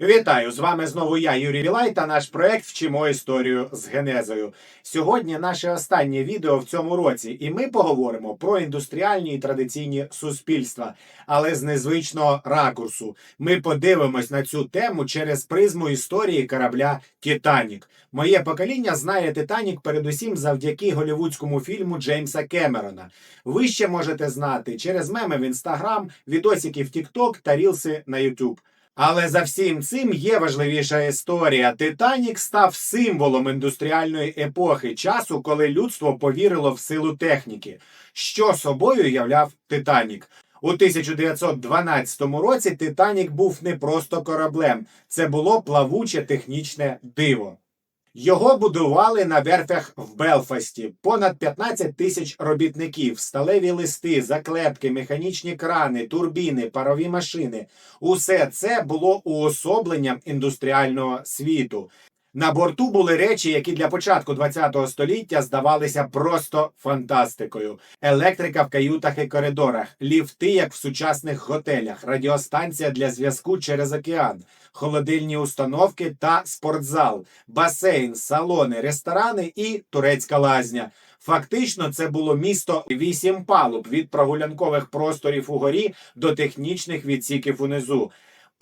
Вітаю! З вами знову я, Юрій Вілай, та наш проект Вчимо історію з генезою. Сьогодні наше останнє відео в цьому році, і ми поговоримо про індустріальні і традиційні суспільства, але з незвичного ракурсу. Ми подивимось на цю тему через призму історії корабля Титанік. Моє покоління знає Титанік передусім завдяки голівудському фільму Джеймса Кемерона. Ви ще можете знати через меми в інстаграм, відосики в Тікток та рілси на Ютуб. Але за всім цим є важливіша історія. Титанік став символом індустріальної епохи, часу, коли людство повірило в силу техніки. Що собою являв Титанік? У 1912 році Титанік був не просто кораблем, це було плавуче технічне диво. Його будували на верфях в Белфасті. Понад 15 тисяч робітників, сталеві листи, заклепки, механічні крани, турбіни, парові машини. Усе це було уособленням індустріального світу. На борту були речі, які для початку ХХ століття здавалися просто фантастикою: електрика в каютах і коридорах, ліфти, як в сучасних готелях, радіостанція для зв'язку через океан, холодильні установки та спортзал, басейн, салони, ресторани і турецька лазня. Фактично, це було місто вісім палуб від прогулянкових просторів угорі до технічних відсіків унизу.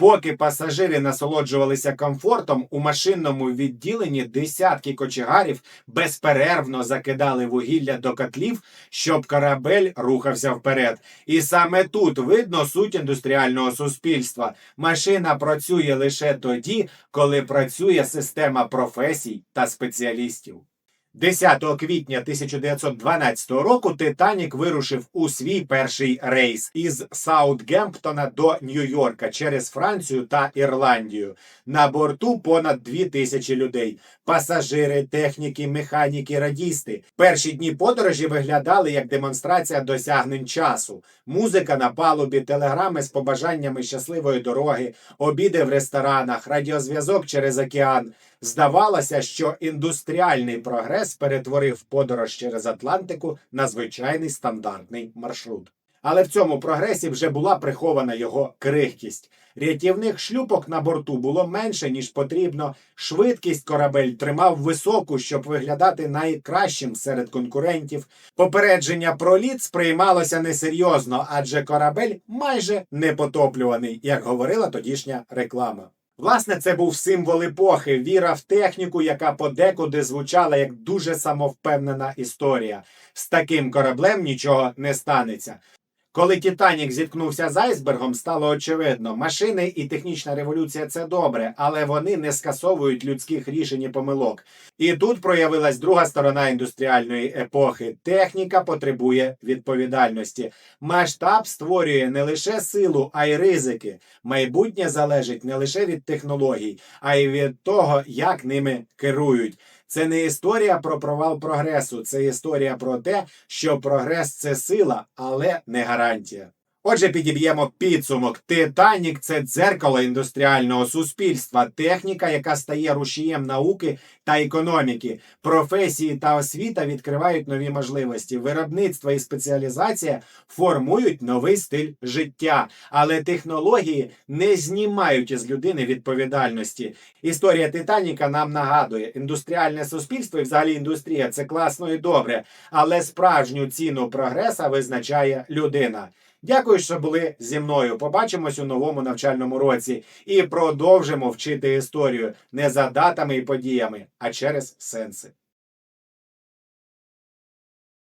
Поки пасажири насолоджувалися комфортом, у машинному відділенні десятки кочегарів безперервно закидали вугілля до котлів, щоб корабель рухався вперед. І саме тут видно суть індустріального суспільства. Машина працює лише тоді, коли працює система професій та спеціалістів. 10 квітня 1912 року Титанік вирушив у свій перший рейс із Саутгемптона до Нью-Йорка через Францію та Ірландію. На борту понад дві тисячі людей: пасажири, техніки, механіки, радісти. Перші дні подорожі виглядали як демонстрація досягнень часу. Музика на палубі, телеграми з побажаннями щасливої дороги, обіди в ресторанах, радіозв'язок через океан. Здавалося, що індустріальний прогрес перетворив подорож через Атлантику на звичайний стандартний маршрут. Але в цьому прогресі вже була прихована його крихкість. Рятівних шлюпок на борту було менше, ніж потрібно. Швидкість корабель тримав високу, щоб виглядати найкращим серед конкурентів. Попередження про лід сприймалося несерйозно, адже корабель майже не потоплюваний, як говорила тодішня реклама. Власне, це був символ епохи, віра в техніку, яка подекуди звучала як дуже самовпевнена історія. З таким кораблем нічого не станеться. Коли Титанік зіткнувся з айсбергом, стало очевидно, машини і технічна революція це добре, але вони не скасовують людських рішень і помилок. І тут проявилась друга сторона індустріальної епохи. Техніка потребує відповідальності. Масштаб створює не лише силу, а й ризики. Майбутнє залежить не лише від технологій, а й від того, як ними керують. Це не історія про провал прогресу, це історія про те, що прогрес це сила, але не гарантія. Отже, підіб'ємо підсумок. Титанік це дзеркало індустріального суспільства, техніка, яка стає рушієм науки та економіки. Професії та освіта відкривають нові можливості. Виробництво і спеціалізація формують новий стиль життя, але технології не знімають із людини відповідальності. Історія Титаніка нам нагадує, індустріальне суспільство і взагалі індустрія це класно і добре, але справжню ціну прогреса визначає людина. Дякую, що були зі мною. Побачимось у новому навчальному році і продовжимо вчити історію не за датами і подіями, а через сенси.